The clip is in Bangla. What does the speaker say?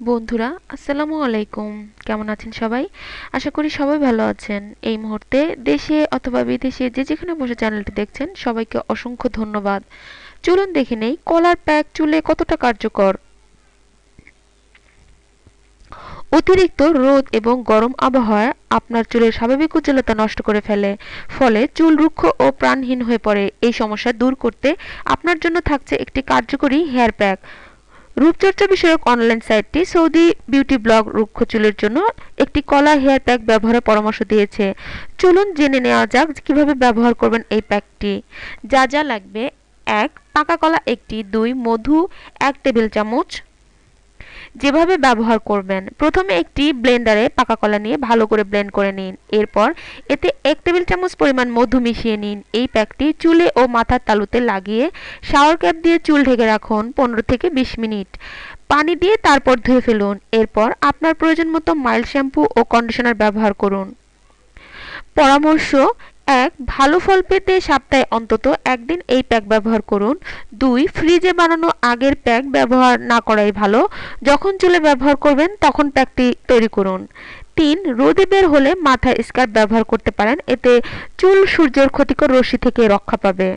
বন্ধুরা, আসসালামু আলাইকুম। কেমন আছেন সবাই? আশা করি সবাই ভালো আছেন। এই মুহূর্তে দেশে অথবা বিদেশে যে যেখানে বসে চ্যানেলটি দেখছেন, সবাইকে অসংখ্য ধন্যবাদ। চলুন দেখে নেই, কলার প্যাক চুলে কতটা কার্যকর? অতিরিক্ত রোদ এবং গরম আবহাওয়া আপনার চুলের স্বাভাবিক উজ্জ্বলতা নষ্ট করে ফেলে। ফলে চুল রুক্ষ ও প্রাণহীন হয়ে পড়ে। এই সমস্যা দূর করতে আপনার জন্য থাকছে একটি কার্যকরী হেয়ার প্যাক। রূপচর্চা বিষয়ক অনলাইন সাইটটি সৌদি বিউটি ব্লগ রুক্ষ চুলের জন্য একটি কলা হেয়ার প্যাক ব্যবহারের পরামর্শ দিয়েছে। চলুন জেনে নেওয়া যাক কীভাবে ব্যবহার করবেন এই প্যাকটি যা যা লাগবে, এক, পাকা কলা, একটি, দুই, মধু, এক টেবিল চামচ যেভাবে ব্যবহার করবেন, প্রথমে একটি ব্লেন্ডারে পাকা কলা নিয়ে ভালো করে ব্লেন্ড করে নিন। এরপর এতে এক টেবিল চামচ পরিমাণ মধু মিশিয়ে নিন। এই প্যাকটি চুলে ও মাথার তালুতে লাগিয়ে শাওয়ার ক্যাপ দিয়ে চুল ঢেকে রাখুন পনেরো থেকে বিশ মিনিট। পানি দিয়ে তারপর ধুয়ে ফেলুন। এরপর আপনার প্রয়োজন মতো মাইল্ড শ্যাম্পু ও কন্ডিশনার ব্যবহার করুন। পরামর্শ এক, ভালো ফল পেতে সপ্তাহে অন্তত একদিন এই প্যাক ব্যবহার করুন। দুই, ফ্রিজে বানানো আগের প্যাক ব্যবহার না করাই ভালো। যখন চুলে ব্যবহার করবেন, তখন প্যাকটি তৈরি করুন। তিন, রোদে বের হলে মাথায় স্কার্ফ ব্যবহার করতে পারেন। এতে চুল সূর্যের ক্ষতিকর রশ্মি থেকে রক্ষা পাবে।